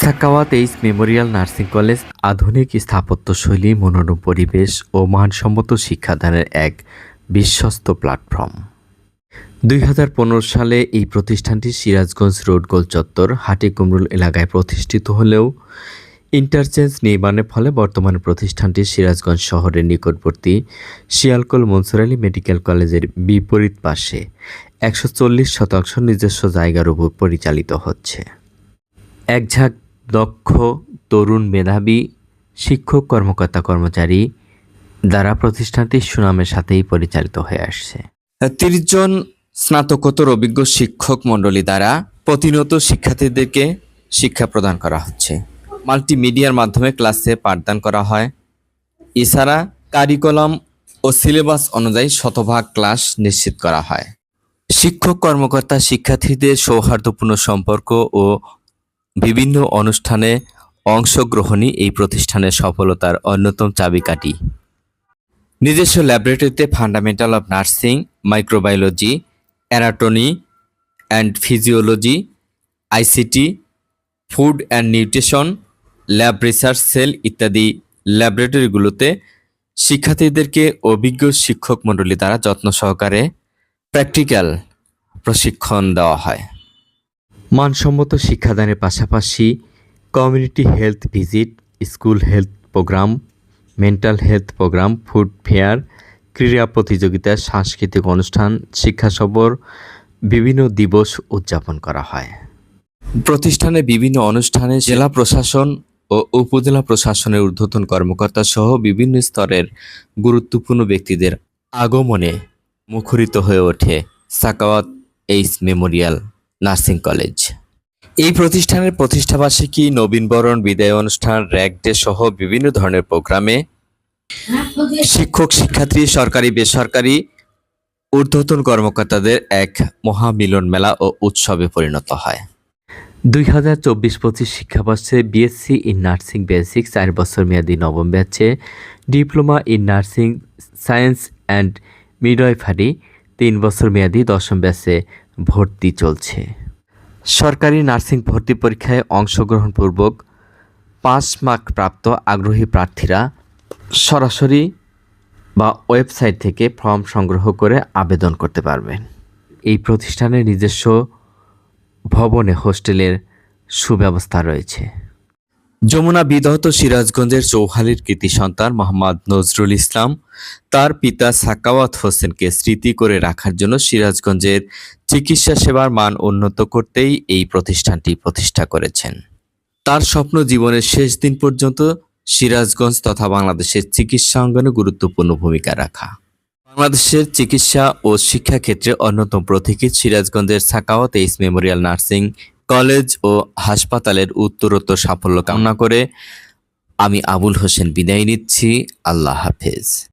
Sakhawat H memorial nursing college আধুনিক স্থাপত্যশৈলী মনোরম পরিবেশ ও মানসম্মত শিক্ষাদানের এক বিশ্বস্ত প্ল্যাটফর্ম। দুই হাজার পনেরো সালে এই প্রতিষ্ঠানটি সিরাজগঞ্জ রোড গোল চত্বর হাটিকুমরুল এলাকায় প্রতিষ্ঠিত হলেও ইন্টারচেঞ্জ নির্মাণের ফলে বর্তমানে প্রতিষ্ঠানটি সিরাজগঞ্জ শহরের নিকটবর্তী শিয়ালকোল মনসুর আলী মেডিকেল কলেজের বিপরীত পাশে একশো চল্লিশ শতাংশ নিজস্ব জায়গার উপর পরিচালিত হচ্ছে। এক ঝাঁক দক্ষ তরুণ মেধাবী, শিক্ষক, কর্মকর্তা, কর্মচারী দ্বারা প্রতিষ্ঠানটি সুনামের সাথেই পরিচালিত হয়ে আসছে। তিরিশ জন স্নাতকোত্তর অভিজ্ঞ শিক্ষক মণ্ডলী দ্বারা প্রতিনিয়ত শিক্ষার্থীদেরকে শিক্ষা প্রদান করা হচ্ছে। মাল্টিমিডিয়ার মাধ্যমে ক্লাসে পাঠদান করা হয়। এছাড়া কারিকুলাম ও সিলেবাস অনুযায়ী শতভাগ ক্লাস নিশ্চিত করা হয়। শিক্ষক, কর্মকর্তা, শিক্ষার্থীদের সৌহার্দ্যপূর্ণ সম্পর্ক ও বিভিন্ন অনুষ্ঠানে অংশগ্রহণই এই প্রতিষ্ঠানের সফলতার অন্যতম চাবিকাঠি। নিজস্ব ল্যাবরেটরিতে fundamental of nursing, microbiology, anatomy and physiology, ICT, food and nutrition, lab research cell ইত্যাদি ল্যাবরেটরিগুলোতে শিক্ষার্থীদেরকে অভিজ্ঞ শিক্ষক মণ্ডলী দ্বারা যত্ন সহকারে প্র্যাকটিক্যাল প্রশিক্ষণ দেওয়া হয়। মানসম্মত শিক্ষাদানের পাশাপাশি community health visit school health program mental health program food fair ক্রীড়া প্রতিযোগিতা, সাংস্কৃতিক অনুষ্ঠান, শিক্ষা সফর, বিভিন্ন দিবস উদযাপন করা হয়। প্রতিষ্ঠানে বিভিন্ন অনুষ্ঠানে জেলা প্রশাসন ও উপজেলা প্রশাসনের ঊর্ধ্বতন কর্মকর্তা সহ বিভিন্ন স্তরের গুরুত্বপূর্ণ ব্যক্তিদের আগমনে মুখরিত হয়ে ওঠে Sakhawat H memorial. Nursing college. এই প্রতিষ্ঠানের প্রতিষ্ঠাবার্ষিকী নবীনবরণ বিদায় অনুষ্ঠান র্যাক ডে সহ বিভিন্ন ধরনের প্রোগ্রামে শিক্ষক শিক্ষার্থী সরকারি বেসরকারি ঊর্ধ্বতন কর্মকর্তাদের এক মহামিলন মেলা ও উৎসবে পরিণত হয়। দুই হাজার চব্বিশ পঁচিশ শিক্ষাবর্ষে বিএসসি ইন নার্সিং বেসিক চার বছর মেয়াদী নবম ব্যাচে diploma in nursing science and midwifery তিন বছর মেয়াদী দশম ব্যাচে ভর্তি চলছে। সরকারি নার্সিং ভর্তি পরীক্ষায় অংশগ্রহণপূর্বক পাঁচ মার্ক প্রাপ্ত আগ্রহী প্রার্থীরা সরাসরি বা ওয়েবসাইট থেকে ফর্ম সংগ্রহ করে আবেদন করতে পারবেন এই প্রতিষ্ঠানের নিজস্ব ভবনে হোস্টেলের সুব্যবস্থা রয়েছে। যমুনা বিদহত সিরাজগঞ্জের চৌহালির কৃতি সন্তান মোহাম্মদ নজরুল ইসলাম, তার পিতা সাকাওয়াত হোসেনকে স্মৃতি করে রাখার জন্য সিরাজগঞ্জের চিকিৎসা সেবার মান উন্নত করতেই এই প্রতিষ্ঠানটি প্রতিষ্ঠা করেছেন। তার স্বপ্ন জীবনের শেষ দিন পর্যন্ত সিরাজগঞ্জ তথা বাংলাদেশের চিকিৎসা অঙ্গনে গুরুত্বপূর্ণ ভূমিকা রাখা। বাংলাদেশের চিকিৎসা ও শিক্ষা ক্ষেত্রে অন্যতম প্রতীকী সিরাজগঞ্জের Sakhawat H memorial nursing college ও হাসপাতালের উত্তরোত্তর সাফল্য কামনা করে আমি আবুল হোসেন বিদায় নিচ্ছি। আল্লাহ হাফেজ।